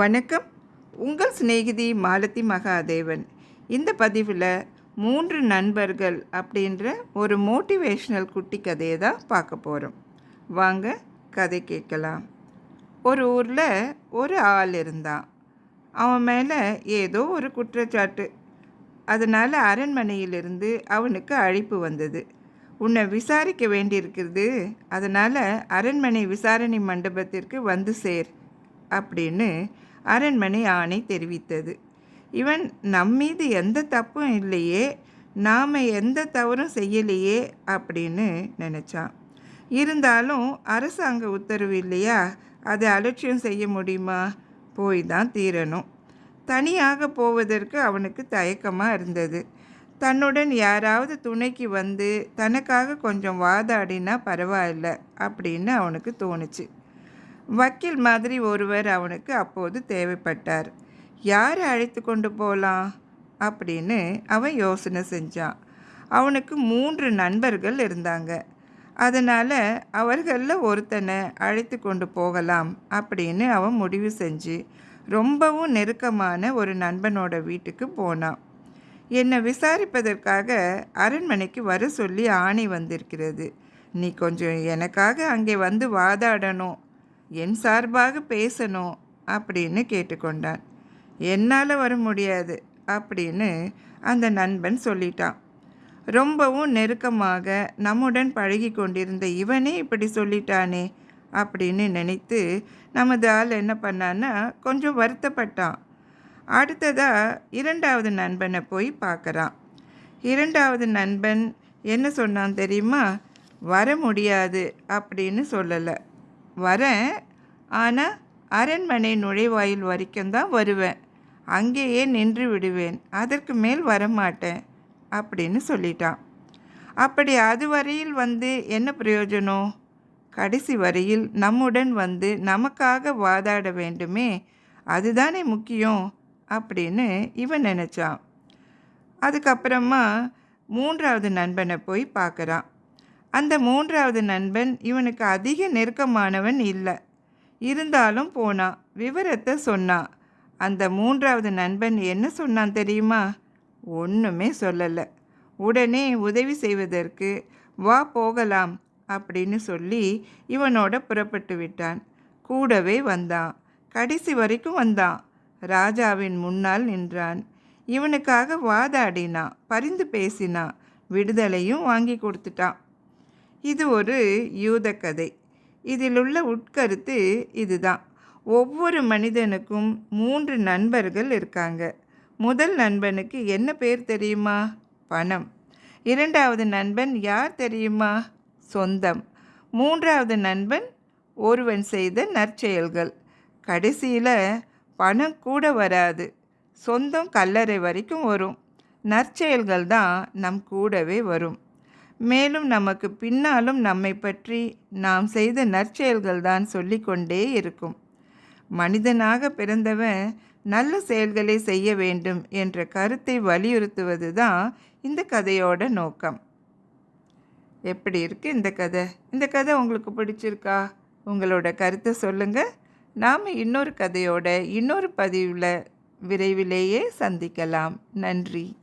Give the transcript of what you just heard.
வணக்கம். உங்கள் சிநேகிதி மாலதி மகாதேவன். இந்த பதிவில் மூன்று நண்பர்கள் அப்படின்ற ஒரு மோட்டிவேஷ்னல் குட்டி கதையை தான் பார்க்க போகிறோம் வாங்க கதை கேட்கலாம். ஒரு ஊரில் ஒரு ஆள் இருந்தான். அவன் மேலே ஏதோ ஒரு குற்றச்சாட்டு. அதனால் அரண்மனையிலிருந்து அவனுக்கு அழைப்பு வந்தது. உன்னை விசாரிக்க வேண்டியிருக்கிறது. அதனால் அரண்மனை விசாரணை மண்டபத்திற்கு வந்து சேர். அப்படின்னு அரண்மனை ஆணை தெரிவித்தது. இவன் நம்மீது எந்த தப்பும் இல்லையே நாம் எந்த தவறும் செய்யலையே அப்படின்னு நினச்சான். இருந்தாலும் அரசாங்க உத்தரவு இல்லையா? அதை அலட்சியம் செய்ய முடியுமா? போய் தான் தீரணும். தனியாக போவதற்கு அவனுக்கு தயக்கமாக இருந்தது. தன்னுடன் யாராவது துணைக்கு வந்து தனக்காக கொஞ்சம் வாதாடினா பரவாயில்ல அப்படின்னு அவனுக்கு தோணுச்சு. வக்கீல் மாதிரி ஒருவர் அவனுக்கு அப்போது தேவைப்பட்டார். யார் அழைத்து கொண்டு போகலாம் அப்படின்னு அவன் யோசனை செஞ்சான். அவனுக்கு மூன்று நண்பர்கள் இருந்தாங்க. அதனால் அவர்களில் ஒருத்தனை அழைத்து கொண்டு போகலாம் அப்படின்னு அவன் முடிவு செஞ்சு ரொம்பவும் நெருக்கமான ஒரு நண்பனோட வீட்டுக்கு போனான். என்னை விசாரிப்பதற்காக அரண்மனைக்கு வர சொல்லி ஆணை வந்திருக்கிறது. நீ கொஞ்சம் எனக்காக அங்கே வந்து வாதாடணும் என் சார்பாக பேசணும் அப்படின்னு கேட்டுக்கொண்டான். என்னால் வர முடியாது அப்படின்னு அந்த நண்பன் சொல்லிட்டான். ரொம்பவும் நெருக்கமாக நம்முடன் பழகி கொண்டிருந்த இவனே இப்படி சொல்லிட்டானே அப்படின்னு நினைத்து நமது ஆள் என்ன பண்ணான்னா கொஞ்சம் வருத்தப்பட்டான். அடுத்ததாக இரண்டாவது நண்பனை போய் பார்க்குறான். இரண்டாவது நண்பன் என்ன சொன்னான் தெரியுமா? வர முடியாது அப்படின்னு சொல்லலை. வரேன் ஆனால் அரண்மனை நுழைவாயில் வரைக்கும் தான் வருவேன். அங்கேயே நின்று விடுவேன். அதற்கு மேல் வரமாட்டேன் அப்படின்னு சொல்லிட்டான். அப்படி அது வரையில் வந்து என்ன பிரயோஜனம்? கடைசி வரையில் நம்முடன் வந்து நமக்காக வாதாட வேண்டுமே. அதுதானே முக்கியம் அப்படின்னு இவன் நினச்சான். அதுக்கப்புறமா மூன்றாவது நண்பனை போய் பார்க்குறான். அந்த மூன்றாவது நண்பன் இவனுக்கு அதிக நெருக்கமானவன் இல்லை. இருந்தாலும் போனான் விவரத்தை சொன்னான் அந்த மூன்றாவது நண்பன் என்ன சொன்னான் தெரியுமா? ஒன்றுமே சொல்லலை. உடனே உதவி செய்வதற்கு வா போகலாம் அப்படின்னு சொல்லி இவனோட புறப்பட்டு விட்டான். கூடவே வந்தான். கடைசி வரைக்கும் வந்தான். ராஜாவின் முன்னால் நின்றான். இவனுக்காக வாதாடினான் பரிந்து பேசினான் விடுதலையும் வாங்கி கொடுத்துட்டான். இது ஒரு யூத கதை இதில் உள்ள உட்கருத்து இதுதான். ஒவ்வொரு மனிதனுக்கும் மூன்று நண்பர்கள் இருக்காங்க. முதல் நண்பனுக்கு என்ன பேர் தெரியுமா? பணம். இரண்டாவது நண்பன் யார் தெரியுமா? சொந்தம். மூன்றாவது நண்பன் ஒருவன் செய்த நற்செயல்கள். கடைசியில் பணம் கூட வராது. சொந்தம் கல்லறை வரைக்கும் வரும். நற்செயல்கள் தான் நம் கூடவே வரும். மேலும் நமக்கு பின்னாலும் நம்மை பற்றி நாம் செய்த நற்செயல்கள் தான் சொல்லிக்கொண்டே இருக்கும். மனிதனாக பிறந்தவன் நல்ல செயல்களை செய்ய வேண்டும் என்ற கருத்தை வலியுறுத்துவது தான் இந்த கதையோட நோக்கம். எப்படி இருக்குது இந்த கதை? இந்த கதை உங்களுக்கு பிடிச்சிருக்கா? உங்களோட கருத்தை சொல்லுங்கள் நாம் இன்னொரு கதையோட இன்னொரு பதிவில் விரைவிலேயே சந்திக்கலாம். நன்றி.